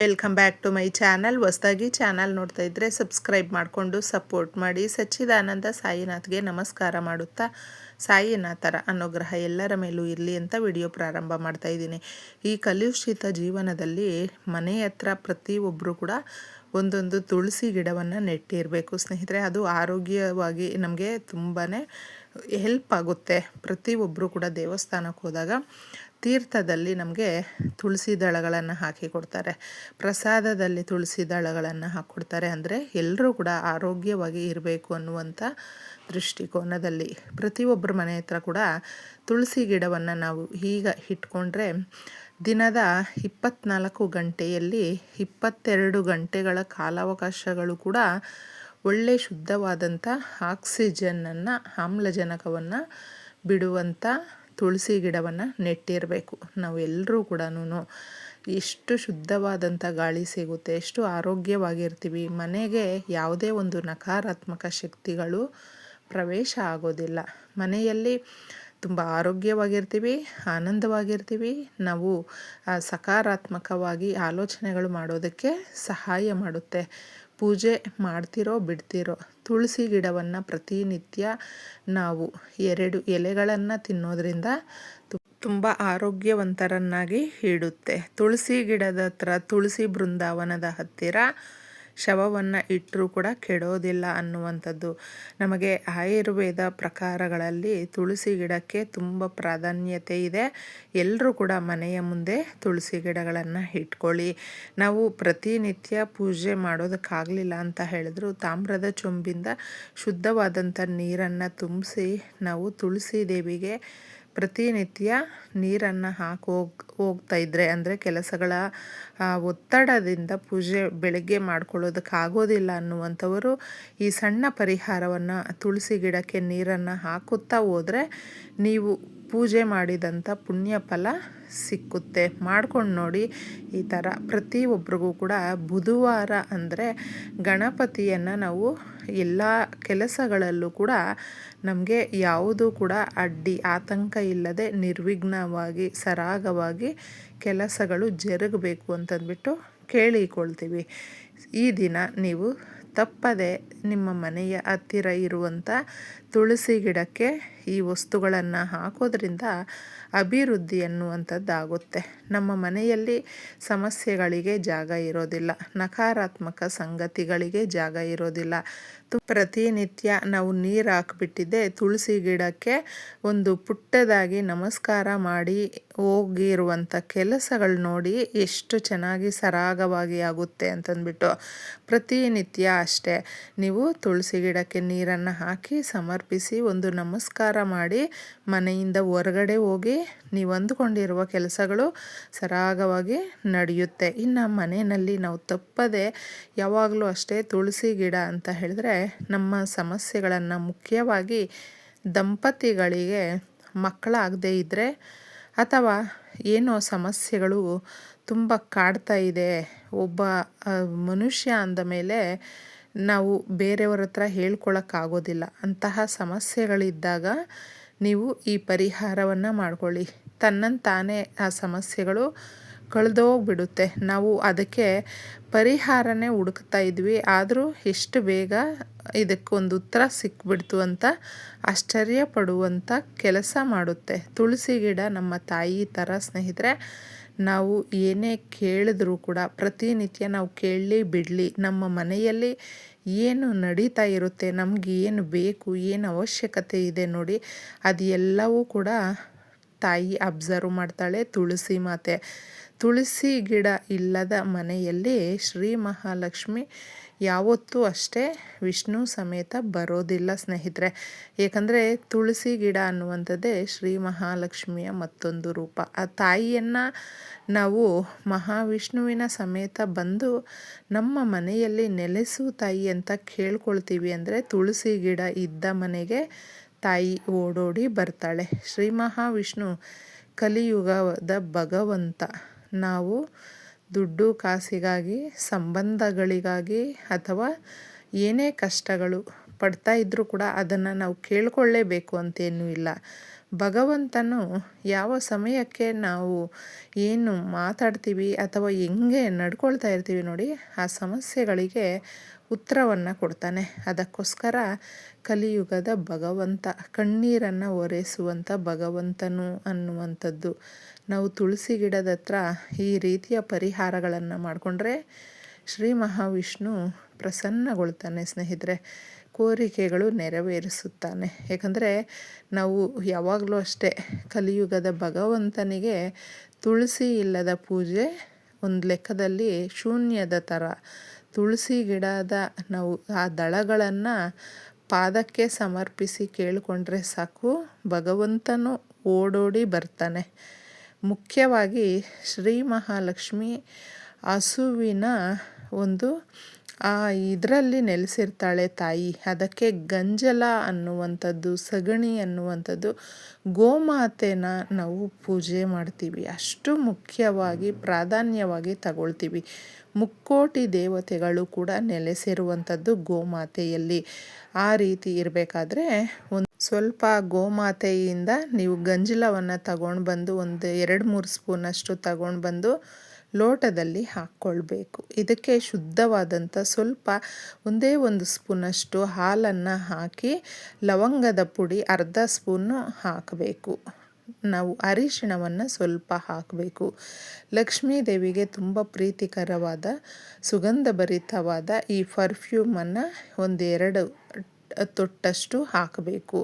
Welcome back to my channel ಹೊಸದಾಗಿ channel ನೋಡ್ತಾ ಇದ್ದರೆ ಸಬ್ಸ್ಕ್ರೈಬ್ ಮಾಡಿಕೊಂಡು ಸಪೋರ್ಟ್ ಮಾಡಿ. ಸಚ್ಚಿದಾನಂದ ಸಾಯಿನಾಥ್ಗೆ ನಮಸ್ಕಾರ ಮಾಡುತ್ತಾ ಸಾಯಿನಾಥರ ಅನುಗ್ರಹ ಎಲ್ಲರ ಮೇಲೂ ಇರಲಿ ಅಂತ ವಿಡಿಯೋ ಪ್ರಾರಂಭ ಮಾಡ್ತಾ ಇದ್ದೀನಿ. ಈ ಕಲುಷಿತ ಜೀವನದಲ್ಲಿ ಮನೆ ಹತ್ರ ಪ್ರತಿಯೊಬ್ಬರು ಕೂಡ ಒಂದೊಂದು ತುಳಸಿ ಗಿಡವನ್ನು ನೆಟ್ಟಿರಬೇಕು. ಸ್ನೇಹಿತರೆ, ಅದು ಆರೋಗ್ಯವಾಗಿ ನಮಗೆ ತುಂಬಾ ಹೆಲ್ಪ್ ಆಗುತ್ತೆ. ಪ್ರತಿಯೊಬ್ಬರು ಕೂಡ ದೇವಸ್ಥಾನಕ್ಕೆ ಹೋದಾಗ ತೀರ್ಥದಲ್ಲಿ ನಮಗೆ ತುಳಸಿ ದಳಗಳನ್ನು ಹಾಕಿ ಕೊಡ್ತಾರೆ. ಪ್ರಸಾದದಲ್ಲಿ ತುಳಸಿ ದಳಗಳನ್ನು ಹಾಕ್ಕೊಡ್ತಾರೆ ಅಂದರೆ ಎಲ್ಲರೂ ಕೂಡ ಆರೋಗ್ಯವಾಗಿ ಇರಬೇಕು ಅನ್ನುವಂಥ ದೃಷ್ಟಿಕೋನದಲ್ಲಿ ಪ್ರತಿಯೊಬ್ಬರ ಮನೆ ಹತ್ರ ಕೂಡ ತುಳಸಿ ಗಿಡವನ್ನು ನಾವು ಈಗ ಇಟ್ಕೊಂಡ್ರೆ ದಿನದ ಇಪ್ಪತ್ನಾಲ್ಕು ಗಂಟೆಯಲ್ಲಿ ಇಪ್ಪತ್ತೆರಡು ಗಂಟೆಗಳ ಕಾಲಾವಕಾಶಗಳು ಕೂಡ ಒಳ್ಳೆ ಶುದ್ಧವಾದಂಥ ಆಕ್ಸಿಜನ್ನನ್ನು ಆಮ್ಲಜನಕವನ್ನು ಬಿಡುವಂಥ ತುಳಸಿ ಗಿಡವನ್ನು ನೆಟ್ಟಿರಬೇಕು. ನಾವು ಎಲ್ಲರೂ ಕೂಡ ಎಷ್ಟು ಶುದ್ಧವಾದಂಥ ಗಾಳಿ ಸಿಗುತ್ತೆ, ಎಷ್ಟು ಆರೋಗ್ಯವಾಗಿರ್ತೀವಿ, ಮನೆಗೆ ಯಾವುದೇ ಒಂದು ನಕಾರಾತ್ಮಕ ಶಕ್ತಿಗಳು ಪ್ರವೇಶ ಆಗೋದಿಲ್ಲ. ಮನೆಯಲ್ಲಿ ತುಂಬ ಆರೋಗ್ಯವಾಗಿರ್ತೀವಿ, ಆನಂದವಾಗಿರ್ತೀವಿ, ನಾವು ಸಕಾರಾತ್ಮಕವಾಗಿ ಆಲೋಚನೆಗಳು ಮಾಡೋದಕ್ಕೆ ಸಹಾಯ ಮಾಡುತ್ತೆ. ಪೂಜೆ ಮಾಡ್ತಿರೋ ಬಿಡ್ತಿರೋ ತುಳಸಿ ಗಿಡವನ್ನು ಪ್ರತಿನಿತ್ಯ ನಾವು ಎರಡು ಎಲೆಗಳನ್ನು ತಿನ್ನೋದ್ರಿಂದ ತುಂಬ ಆರೋಗ್ಯವಂತರನ್ನಾಗಿ ಇಡುತ್ತೆ ತುಳಸಿ ಗಿಡದ ಹತ್ರ ತುಳಸಿ ಬೃಂದಾವನದ ಹತ್ತಿರ ಶವವನ್ನು ಇಟ್ಟರೂ ಕೂಡ ಕೆಡೋದಿಲ್ಲ ಅನ್ನುವಂಥದ್ದು. ನಮಗೆ ಆಯುರ್ವೇದ ಪ್ರಕಾರಗಳಲ್ಲಿ ತುಳಸಿ ಗಿಡಕ್ಕೆ ತುಂಬ ಪ್ರಾಧಾನ್ಯತೆ ಇದೆ. ಎಲ್ಲರೂ ಕೂಡ ಮನೆಯ ಮುಂದೆ ತುಳಸಿ ಗಿಡಗಳನ್ನು ಇಟ್ಕೊಳ್ಳಿ. ನಾವು ಪ್ರತಿನಿತ್ಯ ಪೂಜೆ ಮಾಡೋದಕ್ಕಾಗಲಿಲ್ಲ ಅಂತ ಹೇಳಿದ್ರು. ತಾಮ್ರದ ಚೊಂಬಿಂದ ಶುದ್ಧವಾದಂಥ ನೀರನ್ನು ತುಂಬಿಸಿ ನಾವು ತುಳಸಿ ದೇವಿಗೆ ಪ್ರತಿನಿತ್ಯ ನೀರನ್ನು ಹಾಕಿ ಹೋಗ್ ಹೋಗ್ತಾ ಇದ್ದರೆ ಅಂದರೆ ಕೆಲಸಗಳ ಒತ್ತಡದಿಂದ ಪೂಜೆ ಬೆಳಗ್ಗೆ ಮಾಡ್ಕೊಳ್ಳೋದಕ್ಕಾಗೋದಿಲ್ಲ ಅನ್ನುವಂಥವರು ಈ ಸಣ್ಣ ಪರಿಹಾರವನ್ನು ತುಳಸಿ ಗಿಡಕ್ಕೆ ನೀರನ್ನು ಹಾಕುತ್ತಾ ಹೋದರೆ ನೀವು ಪೂಜೆ ಮಾಡಿದಂಥ ಪುಣ್ಯ ಫಲ ಸಿಕ್ಕುತ್ತೆ. ಮಾಡ್ಕೊಂಡು ನೋಡಿ, ಈ ಥರ ಪ್ರತಿಯೊಬ್ಬರಿಗೂ ಕೂಡ ಬುಧವಾರ ಅಂದರೆ ಗಣಪತಿಯನ್ನು ನಾವು ಎಲ್ಲ ಕೆಲಸಗಳಲ್ಲೂ ಕೂಡ ನಮಗೆ ಯಾವುದೂ ಕೂಡ ಅಡ್ಡಿ, ಆತಂಕ ಇಲ್ಲದೆ ನಿರ್ವಿಘ್ನವಾಗಿ, ಸರಾಗವಾಗಿ ಕೆಲಸಗಳು ಜರುಗಬೇಕು ಅಂತಂದ್ಬಿಟ್ಟು ಕೇಳಿಕೊಳ್ತೀವಿ. ಈ ದಿನ ನೀವು ತಪ್ಪದೆ ನಿಮ್ಮ ಮನೆಯ ಹತ್ತಿರ ಇರುವಂಥ ತುಳಸಿ ಗಿಡಕ್ಕೆ ಈ ವಸ್ತುಗಳನ್ನು ಹಾಕೋದ್ರಿಂದ ಅಭಿವೃದ್ಧಿ ಅನ್ನುವಂಥದ್ದಾಗುತ್ತೆ ನಮ್ಮ ಮನೆಯಲ್ಲಿ ಸಮಸ್ಯೆಗಳಿಗೆ ಜಾಗ ಇರೋದಿಲ್ಲ, ನಕಾರಾತ್ಮಕ ಸಂಗತಿಗಳಿಗೆ ಜಾಗ ಇರೋದಿಲ್ಲ. ಪ್ರತಿನಿತ್ಯ ನಾವು ನೀರು ಹಾಕ್ಬಿಟ್ಟಿದ್ದೆ ತುಳಸಿ ಗಿಡಕ್ಕೆ ಒಂದು ಪುಟ್ಟದಾಗಿ ನಮಸ್ಕಾರ ಮಾಡಿ ಹೋಗಿರುವಂಥ ಕೆಲಸಗಳು ನೋಡಿ ಎಷ್ಟು ಚೆನ್ನಾಗಿ ಸರಾಗವಾಗಿ ಆಗುತ್ತೆ ಅಂತಂದ್ಬಿಟ್ಟು ಪ್ರತಿನಿತ್ಯ ಅಷ್ಟೇ ನೀವು ತುಳಸಿ ಗಿಡಕ್ಕೆ ನೀರನ್ನು ಹಾಕಿ ಸಮರ್ಪಿಸಿ ಒಂದು ನಮಸ್ಕಾರ ಮಾಡಿ ಮನೆಯಿಂದ ಹೊರಗಡೆ ಹೋಗಿ ನೀವು ಅಂದುಕೊಂಡಿರುವ ಕೆಲಸಗಳು ಸರಾಗವಾಗಿ ನಡೆಯುತ್ತೆ. ಇನ್ನು ಮನೆಯಲ್ಲಿ ನಾವು ತಪ್ಪದೆ ಯಾವಾಗಲೂ ಅಷ್ಟೇ ತುಳಸಿ ಗಿಡ ಅಂತ ಹೇಳಿದ್ರೆ ನಮ್ಮ ಸಮಸ್ಯೆಗಳನ್ನು ಮುಖ್ಯವಾಗಿ ದಂಪತಿಗಳಿಗೆ ಮಕ್ಕಳಾಗದೇ ಇದ್ದರೆ ಅಥವಾ ಏನೋ ಸಮಸ್ಯೆಗಳು ತುಂಬ ಕಾಡ್ತಾ ಇದೆ, ಒಬ್ಬ ಮನುಷ್ಯ ಅಂದ ಮೇಲೆ ನಾವು ಬೇರೆಯವರ ಹತ್ರ ಹೇಳ್ಕೊಳಕ್ಕಾಗೋದಿಲ್ಲ. ಅಂತಹ ಸಮಸ್ಯೆಗಳಿದ್ದಾಗ ನೀವು ಈ ಪರಿಹಾರವನ್ನು ಮಾಡ್ಕೊಳ್ಳಿ. ತನ್ನಂತಾನೇ ಆ ಸಮಸ್ಯೆಗಳು ಕಳೆದೋಗ್ಬಿಡುತ್ತೆ. ನಾವು ಅದಕ್ಕೆ ಪರಿಹಾರನೇ ಹುಡುಕ್ತಾ ಇದ್ವಿ. ಆದರೂ ಎಷ್ಟು ಬೇಗ ಇದಕ್ಕೊಂದು ಉತ್ತರ ಸಿಕ್ಬಿಡ್ತು ಅಂತ ಆಶ್ಚರ್ಯ ಪಡುವಂಥ ಕೆಲಸ ಮಾಡುತ್ತೆ. ತುಳಸಿ ಗಿಡ ನಮ್ಮ ತಾಯಿ ಥರ ಸ್ನೇಹಿತರೆ ನಾವು ಏನೇ ಕೇಳಿದ್ರೂ ಕೂಡ ಪ್ರತಿನಿತ್ಯ ನಾವು ಕೇಳಲಿ ಬಿಡಲಿ. ನಮ್ಮ ಮನೆಯಲ್ಲಿ ಏನು ನಡೀತಾ ಇರುತ್ತೆ, ನಮ್ಗೆ ಏನು ಬೇಕು, ಏನು ಅವಶ್ಯಕತೆ ಇದೆ ನೋಡಿ, ಅದು ಎಲ್ಲವೂ ಕೂಡ ತಾಯಿ ಅಬ್ಸರ್ವ್ ಮಾಡ್ತಾಳೆ ತುಳಸಿ ಮಾತೆ. ತುಳಸಿ ಗಿಡ ಇಲ್ಲದ ಮನೆಯಲ್ಲಿ ಶ್ರೀ ಮಹಾಲಕ್ಷ್ಮಿ ಯಾವತ್ತೂ ಅಷ್ಟೇ ವಿಷ್ಣು ಸಮೇತ ಬರೋದಿಲ್ಲ ಸ್ನೇಹಿತರೆ. ಏಕೆಂದರೆ ತುಳಸಿ ಗಿಡ ಅನ್ನುವಂಥದ್ದೇ ಶ್ರೀ ಮಹಾಲಕ್ಷ್ಮಿಯ ಮತ್ತೊಂದು ರೂಪ. ಆ ತಾಯಿಯನ್ನು ನಾವು ಮಹಾವಿಷ್ಣುವಿನ ಸಮೇತ ಬಂದು ನಮ್ಮ ಮನೆಯಲ್ಲಿ ನೆಲೆಸು ತಾಯಿ ಅಂತ ಕೇಳ್ಕೊಳ್ತೀವಿ ಅಂದರೆ ತುಳಸಿ ಗಿಡ ಇದ್ದ ಮನೆಗೆ ತಾಯಿ ಓಡೋಡಿ ಬರ್ತಾಳೆ. ಶ್ರೀ ಮಹಾವಿಷ್ಣು ಕಲಿಯುಗದ ಭಗವಂತ. ನಾವು ದುಡ್ಡು ಕಾಸಿಗಾಗಿ, ಸಂಬಂಧಗಳಿಗಾಗಿ ಅಥವಾ ಏನೇ ಕಷ್ಟಗಳು ಪಡ್ತಾ ಇದ್ದರೂ ಕೂಡ ಅದನ್ನು ನಾವು ಕೇಳಿಕೊಳ್ಳೇಬೇಕು ಅಂತೇನೂ ಇಲ್ಲ. ಭಗವಂತನು ಯಾವ ಸಮಯಕ್ಕೆ ನಾವು ಏನು ಮಾತಾಡ್ತೀವಿ ಅಥವಾ ಹೆಂಗೆ ನಡ್ಕೊಳ್ತಾ ಇರ್ತೀವಿ ನೋಡಿ, ಆ ಸಮಸ್ಯೆಗಳಿಗೆ ಉತ್ತರವನ್ನು ಕೊಡ್ತಾನೆ. ಅದಕ್ಕೋಸ್ಕರ ಕಲಿಯುಗದ ಭಗವಂತ, ಕಣ್ಣೀರನ್ನು ಒರೆಸುವಂಥ ಭಗವಂತನು ಅನ್ನುವಂಥದ್ದು. ನಾವು ತುಳಸಿ ಗಿಡದ ಹತ್ರ ಈ ರೀತಿಯ ಪರಿಹಾರಗಳನ್ನು ಮಾಡಿಕೊಂಡ್ರೆ ಶ್ರೀ ಮಹಾವಿಷ್ಣು ಪ್ರಸನ್ನಗೊಳ್ತಾನೆ ಸ್ನೇಹಿತರೆ. ಕೋರಿಕೆಗಳು ನೆರವೇರಿಸುತ್ತಾನೆ. ಯಾಕಂದರೆ ನಾವು ಯಾವಾಗಲೂ ಅಷ್ಟೇ ಕಲಿಯುಗದ ಭಗವಂತನಿಗೆ ತುಳಸಿ ಇಲ್ಲದ ಪೂಜೆ ಒಂದು ಲೆಕ್ಕದಲ್ಲಿ ಶೂನ್ಯದ ಥರ. ತುಳಸಿ ಗಿಡದ ನಾವು ಆ ದಳಗಳನ್ನು ಪಾದಕ್ಕೆ ಸಮರ್ಪಿಸಿ ಕೇಳಿಕೊಂಡ್ರೆ ಸಾಕು, ಭಗವಂತನು ಓಡೋಡಿ ಬರ್ತಾನೆ. ಮುಖ್ಯವಾಗಿ ಶ್ರೀ ಮಹಾಲಕ್ಷ್ಮಿ ಹಸುವಿನ ಒಂದು ಇದರಲ್ಲಿ ನೆಲೆಸಿರ್ತಾಳೆ ತಾಯಿ. ಅದಕ್ಕೆ ಗಂಜಲ ಅನ್ನುವಂಥದ್ದು, ಸಗಣಿ ಅನ್ನುವಂಥದ್ದು, ಗೋಮಾತೆನ ನಾವು ಪೂಜೆ ಮಾಡ್ತೀವಿ. ಅಷ್ಟು ಮುಖ್ಯವಾಗಿ, ಪ್ರಾಧಾನ್ಯವಾಗಿ ತಗೊಳ್ತೀವಿ. ಮುಕ್ಕೋಟಿ ದೇವತೆಗಳು ಕೂಡ ನೆಲೆಸಿರುವಂಥದ್ದು ಗೋಮಾತೆಯಲ್ಲಿ. ಆ ರೀತಿ ಇರಬೇಕಾದ್ರೆ ಒಂದು ಸ್ವಲ್ಪ ಗೋಮಾತೆಯಿಂದ ನೀವು ಗಂಜಲವನ್ನು ತಗೊಂಡು ಬಂದು ಒಂದು ಎರಡು ಮೂರು ಸ್ಪೂನಷ್ಟು ತಗೊಂಡು ಬಂದು ಲೋಟದಲ್ಲಿ ಹಾಕ್ಕೊಳ್ಬೇಕು ಇದಕ್ಕೆ ಶುದ್ಧವಾದಂಥ ಸ್ವಲ್ಪ ಒಂದೇ ಒಂದು ಸ್ಪೂನಷ್ಟು ಹಾಲನ್ನು ಹಾಕಿ ಲವಂಗದ ಪುಡಿ ಅರ್ಧ ಸ್ಪೂನು ಹಾಕಬೇಕು. ನಾವು ಅರಿಶಿಣವನ್ನು ಸ್ವಲ್ಪ ಹಾಕಬೇಕು. ಲಕ್ಷ್ಮೀ ದೇವಿಗೆ ತುಂಬ ಪ್ರೀತಿಕರವಾದ, ಸುಗಂಧಭರಿತವಾದ ಈ ಪರ್ಫ್ಯೂಮನ್ನು ಒಂದೆರಡು ತೊಟ್ಟಷ್ಟು ಹಾಕಬೇಕು.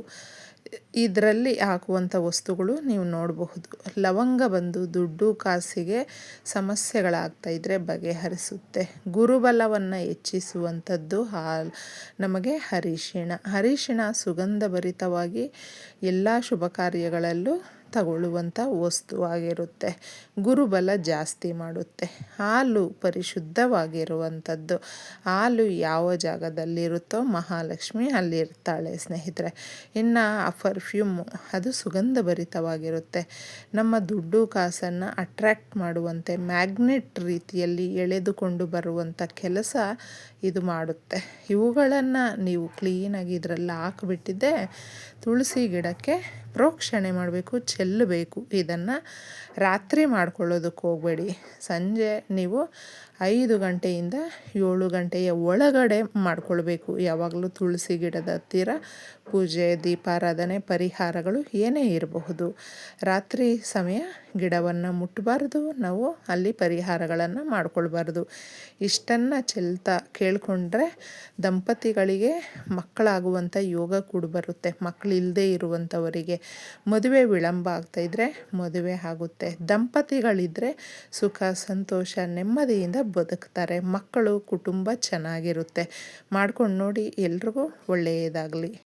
ಇದರಲ್ಲಿ ಹಾಕುವಂಥ ವಸ್ತುಗಳು ನೀವು ನೋಡಬಹುದು. ಲವಂಗ ಬಂದು ದುಡ್ಡು ಕಾಸಿಗೆ ಸಮಸ್ಯೆಗಳಾಗ್ತಾ ಇದ್ದರೆ ಬಗೆಹರಿಸುತ್ತೆ. ಗುರುಬಲವನ್ನು ಹೆಚ್ಚಿಸುವಂಥದ್ದು ಹಾಲು, ನಮಗೆ ಹರಿಶಿಣ. ಹರಿಶಿಣ ಸುಗಂಧಭರಿತವಾಗಿ ಎಲ್ಲ ಶುಭ ಕಾರ್ಯಗಳಲ್ಲೂ ತಗೊಳ್ಳುವಂಥ ವಸ್ತುವಾಗಿರುತ್ತೆ. ಗುರುಬಲ ಜಾಸ್ತಿ ಮಾಡುತ್ತೆ. ಹಾಲು ಪರಿಶುದ್ಧವಾಗಿರುವಂಥದ್ದು. ಹಾಲು ಯಾವ ಜಾಗದಲ್ಲಿರುತ್ತೋ ಮಹಾಲಕ್ಷ್ಮಿ ಅಲ್ಲಿರ್ತಾಳೆ ಸ್ನೇಹಿತರೆ. ಇನ್ನು ಆ ಪರ್ಫ್ಯೂಮ್ ಅದು ಸುಗಂಧಭರಿತವಾಗಿರುತ್ತೆ. ನಮ್ಮ ದುಡ್ಡು ಕಾಸನ್ನು ಅಟ್ರ್ಯಾಕ್ಟ್ ಮಾಡುವಂತೆ ಮ್ಯಾಗ್ನೆಟ್ ರೀತಿಯಲ್ಲಿ ಎಳೆದುಕೊಂಡು ಬರುವಂಥ ಕೆಲಸ ಇದು ಮಾಡುತ್ತೆ. ಇವುಗಳನ್ನು ನೀವು ಕ್ಲೀನಾಗಿ ಇದರಲ್ಲಿ ಹಾಕಿಬಿಟ್ಟಿದ್ದೆ ತುಳಸಿ ಗಿಡಕ್ಕೆ ಪ್ರೋಕ್ಷಣೆ ಮಾಡಬೇಕು ಚೆಲ್ಲಬೇಕು ಇದನ್ನು ರಾತ್ರಿ ಮಾಡ್ಕೊಳ್ಳೋದಕ್ಕೆ ಹೋಗಬೇಡಿ. ಸಂಜೆ ನೀವು ಐದು ಗಂಟೆಯಿಂದ ಏಳು ಗಂಟೆಯ ಒಳಗಡೆ ಮಾಡಿಕೊಳ್ಬೇಕು. ಯಾವಾಗಲೂ ತುಳಸಿ ಗಿಡದ ಹತ್ತಿರ ಪೂಜೆ, ದೀಪಾರಾಧನೆ, ಪರಿಹಾರಗಳು ಏನೇ ಇರಬಹುದು. ರಾತ್ರಿ ಸಮಯ ಗಿಡವನ್ನು ಮುಟ್ಟಬಾರ್ದು ನಾವು ಅಲ್ಲಿ ಪರಿಹಾರಗಳನ್ನು ಮಾಡ್ಕೊಳ್ಬಾರ್ದು. ಇಷ್ಟನ್ನು ಚೆಲ್ತಾ ಕೇಳಿಕೊಂಡ್ರೆ ದಂಪತಿಗಳಿಗೆ ಮಕ್ಕಳಾಗುವಂಥ ಯೋಗ ಕೂಡ ಬರುತ್ತೆ. ಮಕ್ಕಳಿಲ್ಲದೆ ಇರುವಂಥವರಿಗೆ ಮದುವೆ ವಿಳಂಬ ಆಗ್ತಾಯಿದ್ರೆ ಮದುವೆ ಆಗುತ್ತೆ. ದಂಪತಿಗಳಿದ್ದರೆ ಸುಖ, ಸಂತೋಷ, ನೆಮ್ಮದಿಯಿಂದ ಬದುಕ್ತಾರೆ. ಮಕ್ಕಳು ಕುಟುಂಬ ಚೆನ್ನಾಗಿರುತ್ತೆ. ಮಾಡ್ಕೊಂಡು ನೋಡಿ ಎಲ್ರಿಗೂ ಒಳ್ಳೆಯದಾಗಲಿ.